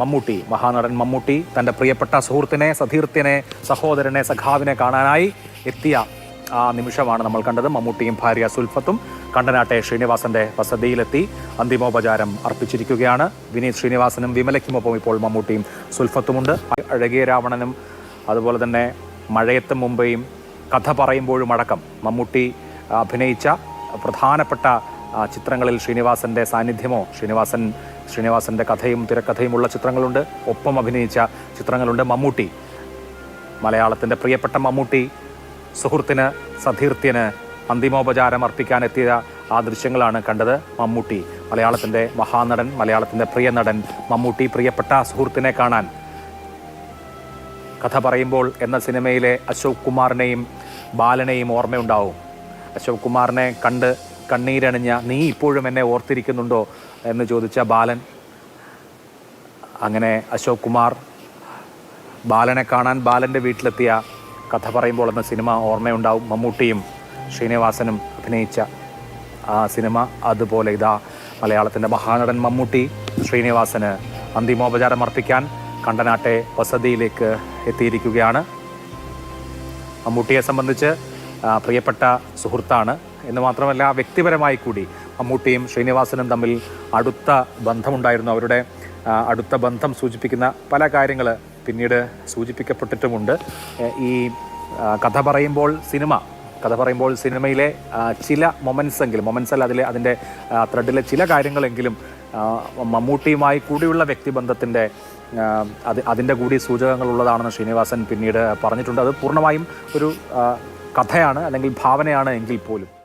മമ്മൂട്ടി മഹാനടൻ മമ്മൂട്ടി തന്റെ പ്രിയപ്പെട്ട സുഹൃത്തിനെ സധീർത്തിനെ സഹോദരനെ സഖാവിനെ കാണാനായി എത്തിയ ആ നിമിഷമാണ് നമ്മൾ കണ്ടത്. മമ്മൂട്ടിയും ഭാര്യ സുൽഫത്തും കണ്ടനാട്ടെ ശ്രീനിവാസന്റെ വസതിയിലെത്തി അന്തിമോപചാരം അർപ്പിച്ചിരിക്കുകയാണ്. വിനീത് ശ്രീനിവാസനും വിമലയ്ക്കുമൊപ്പം ഇപ്പോൾ മമ്മൂട്ടിയും സുൽഫത്തുമുണ്ട്. അഴകിയ രാവണനും അതുപോലെ തന്നെ മഴയത്തും മുമ്പേയും കഥ പറയുമ്പോഴും അടക്കം മമ്മൂട്ടി അഭിനയിച്ച പ്രധാനപ്പെട്ട ചിത്രങ്ങളിൽ ശ്രീനിവാസന്റെ സാന്നിധ്യമോ ശ്രീനിവാസൻ ശ്രീനിവാസന്റെ കഥയും തിരക്കഥയുമുള്ള ചിത്രങ്ങളുണ്ട്. ഒപ്പം അഭിനയിച്ച ചിത്രങ്ങളുണ്ട് മമ്മൂട്ടി. മലയാളത്തിന്റെ പ്രിയപ്പെട്ട മമ്മൂട്ടി സുഹൃത്തിന് സതീർത്ഥ്യന് അന്തിമോപചാരം അർപ്പിക്കാൻ എത്തിയ ആ ദൃശ്യങ്ങളാണ് കണ്ടത് മമ്മൂട്ടി. മലയാളത്തിന്റെ മഹാനടൻ മലയാളത്തിന്റെ പ്രിയ നടൻ മമ്മൂട്ടി പ്രിയപ്പെട്ട സുഹൃത്തിനെ കാണാൻ. കഥ പറയുമ്പോൾ എന്ന സിനിമയിലെ അശോക് കുമാറിനെയും ബാലനെയും ഓർമ്മയുണ്ടാവും. അശോക് കുമാറിനെ കണ്ട് കണ്ണീരണിഞ്ഞ നീ ഇപ്പോഴും എന്നെ ഓർത്തിരിക്കുന്നുണ്ടോ എന്ന് ചോദിച്ച ബാലൻ. അങ്ങനെ അശോക് കുമാർ ബാലനെ കാണാൻ ബാലന്റെ വീട്ടിലെത്തിയ കഥ പറയുമ്പോൾ എന്ന സിനിമ ഓർമ്മയുണ്ടാവും. മമ്മൂട്ടിയും ശ്രീനിവാസനും അഭിനയിച്ച ആ സിനിമ അതുപോലെ ഇതാ മലയാളത്തിന്റെ മഹാനടൻ മമ്മൂട്ടി ശ്രീനിവാസന് അന്തിമോപചാരം അർപ്പിക്കാൻ കണ്ടനാട്ടെ വസതിയിലേക്ക് എത്തിയിരിക്കുകയാണ്. മമ്മൂട്ടിയെ സംബന്ധിച്ച് പ്രിയപ്പെട്ട സുഹൃത്താണ്. എന്ന് മാത്രമല്ല വ്യക്തിപരമായി കൂടി മമ്മൂട്ടിയും ശ്രീനിവാസനും തമ്മിൽ അടുത്ത ബന്ധമുണ്ടായിരുന്നു. അവരുടെ അടുത്ത ബന്ധം സൂചിപ്പിക്കുന്ന പല കാര്യങ്ങൾ പിന്നീട് സൂചിപ്പിക്കപ്പെട്ടിട്ടുമുണ്ട്. ഈ കഥ പറയുമ്പോൾ സിനിമ കഥ പറയുമ്പോൾ സിനിമയിലെ ചില മൊമെൻസ് എങ്കിലും മൊമെൻസ് അല്ല അതിലെ അതിന്റെ ത്രെഡിലെ ചില കാര്യങ്ങളെങ്കിലും മമ്മൂട്ടിയുമായി കൂടിയുള്ള വ്യക്തിബന്ധത്തിന്റെ അത് അതിന്റെ കൂടി സൂചകങ്ങളുള്ളതാണെന്ന് ശ്രീനിവാസൻ പിന്നീട് പറഞ്ഞിട്ടുണ്ട്. അത് പൂർണമായും ഒരു കഥയാണ് അല്ലെങ്കിൽ ഭാവനയാണ് എങ്കിൽ പോലും.